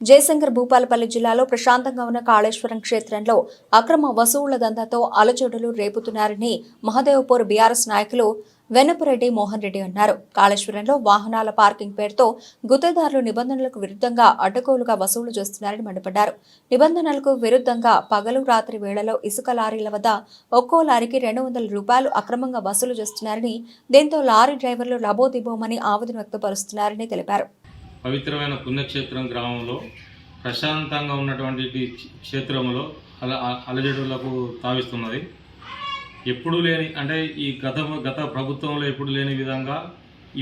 జయశంకర్ భూపాలపల్లి జిల్లాలో ప్రశాంతంగా ఉన్న కాళేశ్వరం క్షేత్రంలో అక్రమ వసూళ్ళ దందాతో అలజడులు రేపుతున్నారని మహదేవ్పూర్ బీఆర్ఎస్ నాయకులు వెన్నపరెడ్డి మోహన్ రెడ్డి అన్నారు. కాళేశ్వరంలో వాహనాల పార్కింగ్ పేరుతో గుత్తేదారులు నిబంధనలకు విరుద్ధంగా అడ్డగోలుగా వసూలు చేస్తున్నారని మండిపడ్డారు. నిబంధనలకు విరుద్ధంగా పగలు రాత్రి వేళలో ఇసుక లారీల వద్ద ఒక్కో లారీకి రెండు వందల రూపాయలు అక్రమంగా వసూలు చేస్తున్నారని దీంతో లారీ డ్రైవర్లు లబోదిబోమని ఆవేదన వ్యక్తపరుస్తున్నారని తెలిపారు. పవిత్రమైన పుణ్యక్షేత్రం గ్రామంలో ప్రశాంతంగా ఉన్నటువంటి క్షేత్రంలో అల అలజడులకు తావిస్తున్నది. ఎప్పుడు లేని అంటే ఈ గత గత ప్రభుత్వంలో ఎప్పుడు లేని విధంగా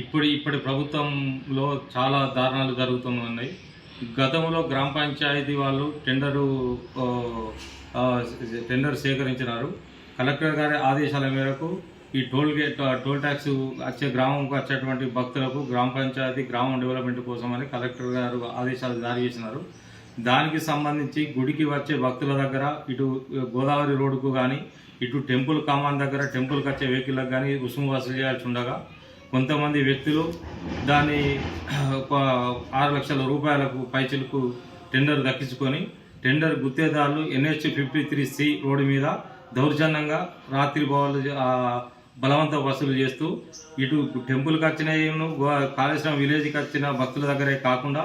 ఇప్పుడు ఇప్పటి ప్రభుత్వంలో చాలా దారుణాలు జరుగుతున్నాయి. గతంలో గ్రామ పంచాయతీ వాళ్ళు టెండరు టెండర్ సేకరించినారు. కలెక్టర్ గారి ఆదేశాల మేరకు ఈ టోల్ గేట్ టోల్ ట్యాక్స్ వచ్చే గ్రామంకు వచ్చేటువంటి భక్తులకు గ్రామ పంచాయతీ గ్రామం డెవలప్మెంట్ కోసమని కలెక్టర్ గారు ఆదేశాలు జారీ చేసినారు. దానికి సంబంధించి గుడికి వచ్చే భక్తుల దగ్గర ఇటు గోదావరి రోడ్డుకు కానీ ఇటు టెంపుల్ కామాన్ దగ్గర టెంపుల్కి వచ్చే వెహికల్కి కానీ రుసుము వసూలు చేయాల్సి ఉండగా కొంతమంది వ్యక్తులు దాన్ని ఒక ఆరు లక్షల రూపాయలకు పైచిలకు టెండర్ దక్కించుకొని tender గుత్తేదారులు NH fifty three C road మీద దౌర్జన్యంగా రాత్రి బావులు బలవంత వసూలు చేస్తూ ఇటు టెంపుల్కి వచ్చిన కాళేశ్వరం విలేజ్కి వచ్చిన భక్తుల దగ్గరే కాకుండా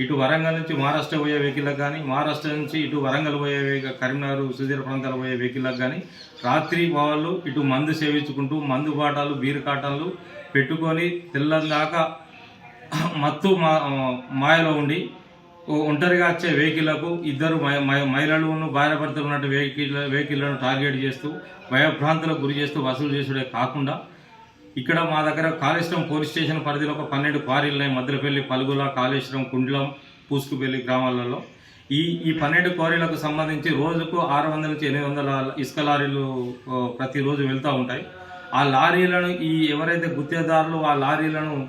ఇటు వరంగల్ నుంచి మహారాష్ట్ర పోయే వెహికల్కి కానీ మహారాష్ట్ర నుంచి ఇటు వరంగల్ పోయే కరీంనగర్ సుదీర ప్రాంతాలు పోయే వెహికల్కి కానీ రాత్రి వాళ్ళు ఇటు మందు సేవించుకుంటూ మందు బాటాలు బీరు కాటాలు పెట్టుకొని తెల్లందాకా మత్తు మా మాయలో ఉండి ఒంటరిగా వచ్చే వెహికల్లకు ఇద్దరు మహి- మహి- మహిళలను భార్యాభర్తలు ఉన్నట్టు వెహికల్ వెహికల్లను టార్గెట్ చేస్తూ భయభ్రాంతులకు గురి చేస్తూ వసూలు చేసుడే కాకుండా ఇక్కడ మా దగ్గర కాళేశ్వరం పోలీస్ స్టేషన్ పరిధిలో ఒక పన్నెండు క్వారీలున్నాయి మద్రపల్లి పలుగుల కాళేశ్వరం కుండ్లం పూసుకుపల్లి గ్రామాలలో. ఈ ఈ పన్నెండు క్వారీలకు సంబంధించి రోజుకు ఆరు వందల నుంచి ఎనిమిది వందల ఇసుక లారీలు ప్రతిరోజు వెళ్తూ ఉంటాయి. ఆ లారీలను ఈ ఎవరైతే గుత్తేదారులు ఆ లారీలను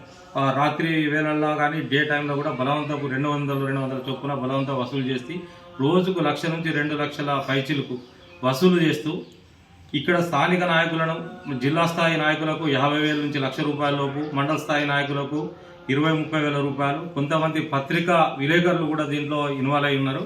రాత్రి వేళల్లో కానీ డే టైంలో కూడా బలవంతపు రెండు వందలు రెండు వందల చొప్పున బలవంతం వసూలు చేసి రోజుకు లక్ష నుంచి రెండు లక్షల పైచిలకు వసూలు చేస్తూ ఇక్కడ స్థానిక నాయకులను జిల్లా స్థాయి నాయకులకు యాభై వేల నుంచి లక్ష రూపాయల లోపు మండల స్థాయి నాయకులకు ఇరవై ముప్పై వేల రూపాయలు కొంతమంది పత్రికా విలేకరులు కూడా దీంట్లో ఇన్వాల్వ్ అయి ఉన్నారు.